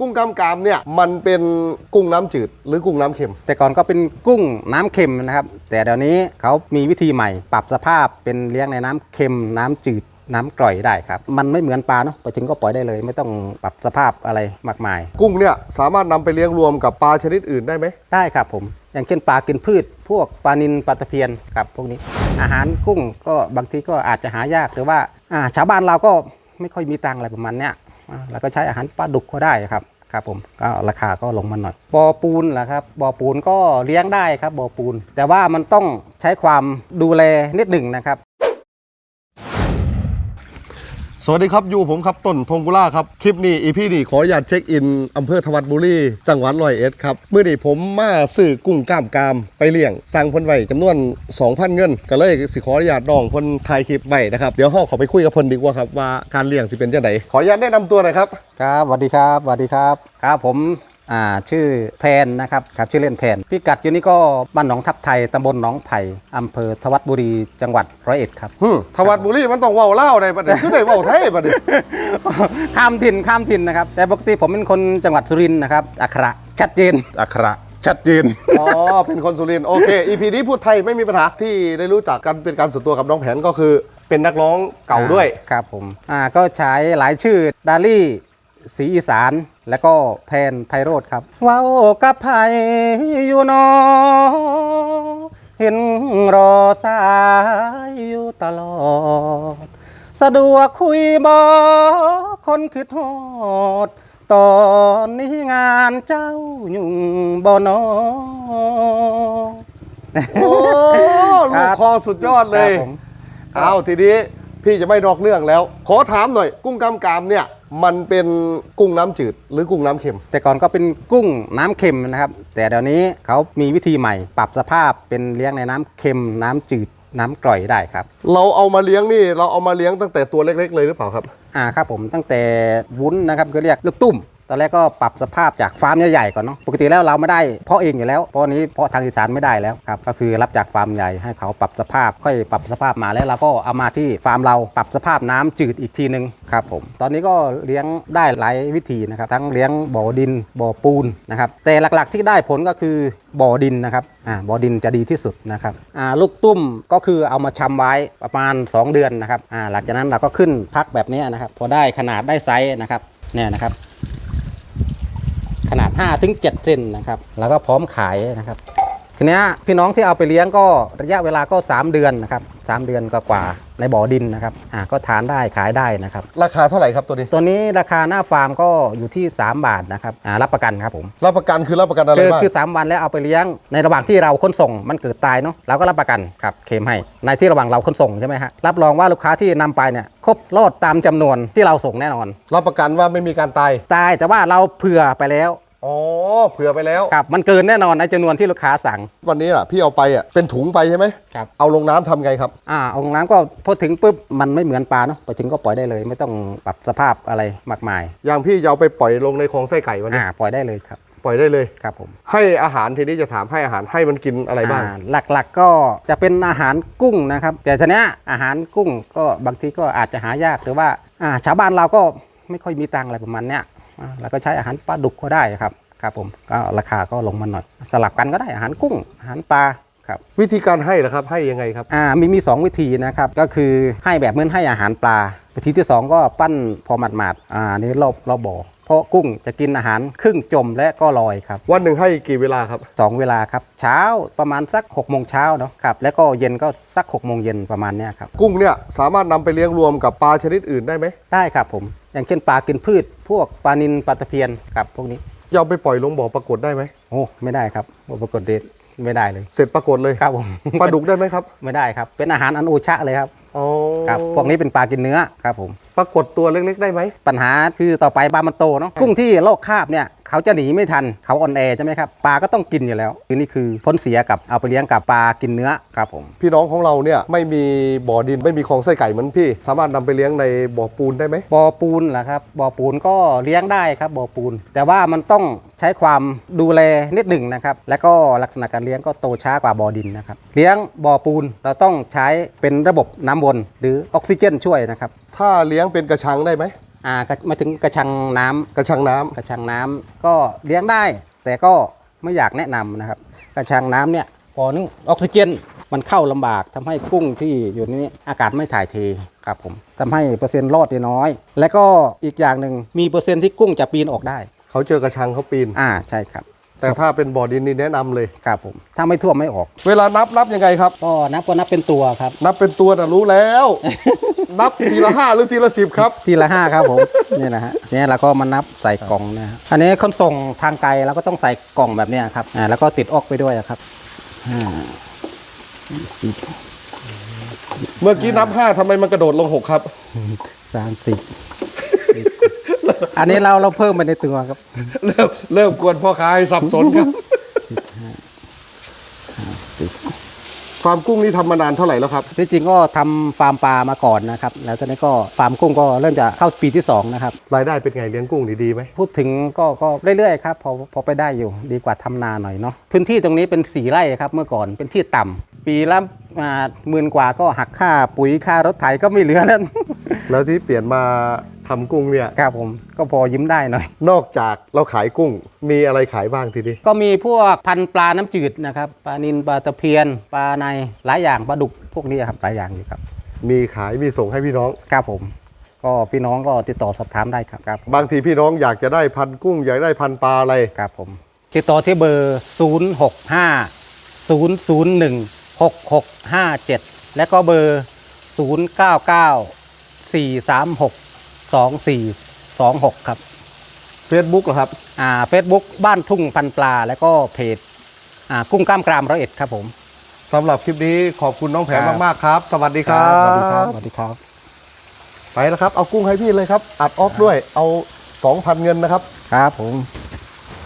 กุ้งกล้ามกรามเนี่ยมันเป็นกุ้งน้ำจืดหรือกุ้งน้ำเค็ม แต่ก่อนก็เป็นกุ้งน้ำเค็มนะครับ แต่เดี๋ยวนี้เขามีวิธีใหม่ ปรับสภาพเป็นเลี้ยงในน้ำเค็ม น้ำจืด น้ำกร่อยได้ครับ มันไม่เหมือนปลาเนาะไปถึงก็ปล่อยได้เลย ไม่ต้องปรับสภาพอะไรมากมาย กุ้งเนี่ยสามารถนำไปเลี้ยงรวมกับปลาชนิดอื่นได้ไหม ได้ครับผม อย่างเช่นปลากินพืช พวกปลานิลปลาตะเพียนครับพวกนี้ อาหารกุ้งก็บางทีก็อาจจะหายากหรือว่าอ่าชาวบ้านเราก็ไม่ค่อยมีตังค์อะไรประมาณเนี้ย แล้วก็ใช้อาหารปลาดุกก็ได้ครับครับผมก็ราคาก็ลงมาหน่อยบ่อปูนแหละครับบ่อปูนก็เลี้ยงได้ครับบ่อปูน แต่ว่ามันต้องใช้ความดูแลนิดหนึ่งนะครับ สวัสดีครับ อยู่ผมครับต้นทงกุล่าครับ คลิปนี้อีพี่นี่ขออนุญาตเช็คอินอำเภอทวัดบุรีจังหวัดร้อยเอ็ดครับเมื่อนี้ผมมาซื้อกุ้งกล้ามกรามไปเลี้ยงสั่งเพิ่นไว้จำนวน 2,000 เงิน ก็เลยสิขออนุญาตน้องเพิ่นถ่ายคลิปไว้นะครับ เดี๋ยวเฮาขอไปคุยกับเพิ่นดีกว่าครับว่าการเลี้ยงสิเป็นจังไดขออนุญาตแนะนำตัวหน่อยครับ ครับสวัสดีครับสวัสดีครับ ครับผมอ่า ชื่อแพนนะครับครับชื่อเล่นแพนพิกัดอยู่นี่ก็บ้านหนองทับไทยตำบลหนองไผ่อำเภอทวัดบุรีจังหวัดร้อยเอ็ดครับหึทวัดบุรีมันต้องเว้าเล่าวได้ปะเนี่ยคือได้เว้าไทยปะเนี่ยข้ามถิ่นข้ามถิ่นนะครับ แต่ปกติผมเป็นคนจังหวัดสุรินทร์นะครับอักขระชัดเจน อักระชัดเจน อ๋อ เป็นคนสุรินทร์โอเคอีพีนี้พูดไทยไม่มีปัญหาที่ได้รู้จักกันเป็นการส่วนตัวกับน้องแผนก็คือ เป็นนักร้องเก่าด้วย ครับผมอ่าก็ใช้หลายชื่อดาลี่ สีอีสานแล้วก็แพนไพโรธครับเว้าวกับไผอยู่หนอเห็นรอสายอยู่ตลอด สะดวกคุยบอคนคือทอดตอนนี้งานเจ้ายุ่งบ่นอโอ้ลูกคอสุดยอดเลยครับผมเอาทีนี้พี่จะไม่นอกเรื่องแล้ว ขอถามหน่อย กุ้งกล้ามกรามเนี่ย มันเป็นกุ้งน้ำจืดหรือกุ้งน้ำเค็ม แต่ก่อนก็เป็นกุ้งน้ำเค็มนะครับ แต่เดี๋ยวนี้เขามีวิธีใหม่ ปรับสภาพเป็นเลี้ยงในน้ำเค็ม น้ำจืด น้ำกร่อยได้ครับ เราเอามาเลี้ยงนี่ เราเอามาเลี้ยงตั้งแต่ตัวเล็ก ๆ เลยหรือเปล่าครับ อ่าครับผมตั้งแต่วุ้นนะครับก็เรียกลูกตุ้ม ตอนแรกก็ปรับสภาพจากฟาร์มใหญ่ๆก่อนเนาะปกติแล้วเราไม่ได้เพาะเองอยู่แล้วเพราะนี้เพาะทางอีสานไม่ได้แล้วครับก็คือรับจากฟาร์มใหญ่ให้เขาปรับสภาพ ค่อยปรับสภาพมาแล้วเราก็เอามาที่ฟาร์มเราปรับสภาพน้ำจืดอีกทีนึงครับผมตอนนี้ก็เลี้ยงได้หลายวิธีนะครับทั้งเลี้ยงบ่อดินบ่อปูนนะครับแต่หลักๆที่ได้ผลก็คือบ่อดินนะครับอ่าบ่อดินจะดีที่สุดนะครับอ่าลูกตุ้มก็คือเอามาชำไว้ประมาณ 2 เดือนนะครับอ่าหลังจากนั้นเราก็ขึ้นพักแบบนี้นะครับพอได้ขนาดได้ไซส์นะครับเนี่ยนะครับ นาด5ถึง7เซนนะครับ แล้วก็พร้อมขายนะครับ ทีเนี้ยพี่น้องที่เอาไปเลี้ยงก็ระยะเวลาก็ 3 เดือนนะครับ3เดือนก็กว่าๆในบ่อดินนะครับอ่าก็ทานได้ขายได้นะครับ ราคาเท่าไหร่ครับตัวนี้ ตัวนี้ราคาหน้าฟาร์มก็อยู่ที่ 3 บาทนะครับอ่ารับประกันครับผมรับประกันคือรับประกันอะไรคือบ้างคือ3วันแล้วเอาไปเลี้ยงในระหว่างที่เราขนส่งมันเกิดตายเนาะเราก็รับประกันครับเคลมให้ในที่ระหว่างเราขนส่งใช่ไหมฮะรับรองว่าลูกค้าที่นำไปเนี่ยครบรอดตามจำนวนที่เราส่งแน่นอน รับประกันว่าไม่มีการตาย ตายแต่ว่าเราเผื่อไปแล้ว อ๋อเผื่อไปแล้ว ครับมันเกินแน่นอนในจำนวนที่ลูกค้าสั่ง วันนี้อะพี่เอาไปอะเป็นถุงไปใช่ไหมครับ เอาลงน้ำทำไงครับ อ่าเอาน้ำก็พอถึงปุ๊บมันไม่เหมือนปลาเนาะไปถึงก็ปล่อยได้เลย ไม่ต้องปรับสภาพอะไรมากมายอย่างพี่จะเอาไปปล่อยลงในคลองไส้ไก่วันนี้อ่าปล่อยได้เลยครับปล่อยได้เลย ครับผมให้อาหารทีนี้จะถามให้อาหารให้มันกินอะไรบ้าง อ่หลักๆก็จะเป็นอาหารกุ้งนะครับ แต่ทีเนี้ยอาหารกุ้งก็บางทีก็อาจจะหายากหรือว่าอ่าชาวบ้านเราก็ไม่ค่อยมีตังค์อะไรประมาณเนี้ย อ่าเราก็ใช้อาหารปลาดุกก็ได้ครับครับผมก็ราคาก็ลงมาหน่อย สลับกันก็ได้อาหารกุ้งอาหารปลาครับวิธีการให้ล่ะครับให้ยังไงครับอ่ามีมี 2 วิธีนะครับก็คือให้แบบเหมือนให้อาหารปลา วิธีที่ 2 ก็ปั้นพอหมาดๆอ่านี่รอบรอบบ่อเพราะกุ้งจะกินอาหารครึ่งจมและก็ลอยครับ วันหนึ่งให้กี่เวลาครับสองเวลาครับ เช้าประมาณสัก6กโมงเช้าเนาะครับแล้วก็เย็นก็สัก6กโมงเย็นประมาณเนี้ยครับกุ้งเนี่ยสามารถนำไปเลี้ยงรวมกับปลาชนิดอื่นได้ไหมได้ครับผม อย่างเช่นปลากินพืช พวกปลานิลปลาตะเพียนครับพวกนี้จะเอาไปปล่อยลงบ่อปรากฏได้ไหมโอ้ไม่ได้ครับปรากฏเดชไม่ได้เลย เสร็จปรากฏเลยครับผมปลาดุกได้ไหมครับ ไม่ได้ครับ เป็นอาหารอันโอชะเลยครับ อ๋อครับพวกนี้เป็นปลากินเนื้อครับผมปรากฏตัวเล็กๆได้ไหม ปัญหาคือต่อไปปลามันโตเนาะกุ้งที่โรคคาบเนี่ยเขาจะหนีไม่ทันเขาอ่อนแอใช่ไหมครับปลาก็ต้องกินอยู่แล้วคือนี่คือพ้นเสียกับเอาไปเลี้ยงกับปลากินเนื้อครับผม พี่น้องของเราเนี่ยไม่มีบ่อดินไม่มีคลองไส้ไก่เหมือนพี่ สามารถนำไปเลี้ยงในบ่อปูนได้ไหมบ่อปูนเหรอครับบ่อปูนก็เลี้ยงได้ครับบ่อปูน แต่ว่ามันต้องใช้ความดูแลนิดหนึ่งนะครับ แล้วก็ลักษณะการเลี้ยงก็โตช้ากว่าบ่อดินนะครับ เลี้ยงบ่อปูนเราต้องใช้เป็นระบบน้ำวนหรือออกซิเจนช่วยนะครับ ถ้าเลี้ยงเป็นกระชังได้ไหมอ่าก็มาถึงกระชังน้ำกระชังน้ำกระชังน้ำก็เลี้ยงได้ แต่ก็ไม่อยากแนะนำนะครับ กระชังน้ำเนี่ยพอนึงออกซิเจนมันเข้าลำบากทำให้กุ้งที่อยู่ในนี้อากาศไม่ถ่ายเทครับผมทำให้เปอร์เซ็นต์รอดได้น้อย และก็อีกอย่างหนึ่งมีเปอร์เซ็นต์ที่กุ้งจะปีนออกได้ เขาเจอกระชังเขาปีน อ่าใช่ครับ แต่ถ้าเป็นบ่อดินนี่แนะนำเลย ครับผม ถ้าไม่ท่วมไม่ออก เวลานับนับยังไงครับ ก็นับก็นับเป็นตัวครับ นับเป็นตัวน่ะรู้แล้ว นับทีละห้าหรือทีละสิบครับ ทีละห้าครับผม นี่นะฮะเนี่ยเราก็มานับใส่กล่องนะฮะอันนี้ขนส่งทางไกลเราก็ต้องใส่กล่องแบบเนี้ยครับอ่าแล้วก็ติดออกไปด้วยอะครับห้ายี่สิบเมื่อกี้นับห้าทำไมมันกระโดดลงหกครับสามสิบ อันนี้เราเราเพิ่มไปในตัวครับ เริ่มเริ่มกวนพ่อค้าให้สับสนครับสิบฟาร์มกุ้งนี่ทำมานานเท่าไหร่แล้วครับ ที่จริงก็ทำฟาร์มปลามาก่อนนะครับ แล้วตอนนี้ก็ฟาร์มกุ้งก็เริ่มจะเข้าปีที่สองนะครับ รายได้เป็นไงเลี้ยงกุ้งนี่ดีไหมพูดถึงก็ก็เรื่อยๆครับพอพอไปได้อยู่ดีกว่าทำนาหน่อยเนาะพื้นที่ตรงนี้เป็นสีไร่ครับเมื่อก่อนเป็นที่ต่ำปีละอ่าหมื่นกว่าก็หักค่าปุ๋ยค่ารถไถก็ไม่เหลือแล้ว แล้วที่เปลี่ยนมา ทำกุ้งเนี่ย ครับผมก็พอยิ้มได้หน่อย นอกจากเราขายกุ้ง มีอะไรขายบ้างทีนี้ ก็มีพวกพันธุ์ปลาน้ำจืดนะครับปลานินปลาตะเพียนปลาในหลายอย่างปลาดุกพวกนี้ครับหลายอย่างอยู่ครับมีขายมีส่งให้พี่น้อง ครับผม ก็พี่น้องก็ติดต่อสอบถามได้ครับครับบางทีพี่น้องอยากจะได้พันธุ์กุ้ง อยากได้พันธุ์ปลาอะไร ครับผม ติดต่อที่เบอร์ 0 6 5 0 0 1 6 6 5 7 และก็เบอร์ 0 9 9 4 3 6 2 4 2 6ครับ Facebook เหรอครับ อ่าเฟซบุ๊กบ้านทุ่งพันปลา แล้วก็เพจอ่ากุ้งกล้ามกรามร้อยเอ็ดครับผมสำหรับคลิปนี้ขอบคุณน้องแผนครับมากๆครับ สวัสดีครับ สวัสดีครับสวัสดีครับ ไปแล้วครับ เอากุ้งให้พี่เลยครับ อัดออกด้วย เอา 2,000 เงินนะครับ ครับผม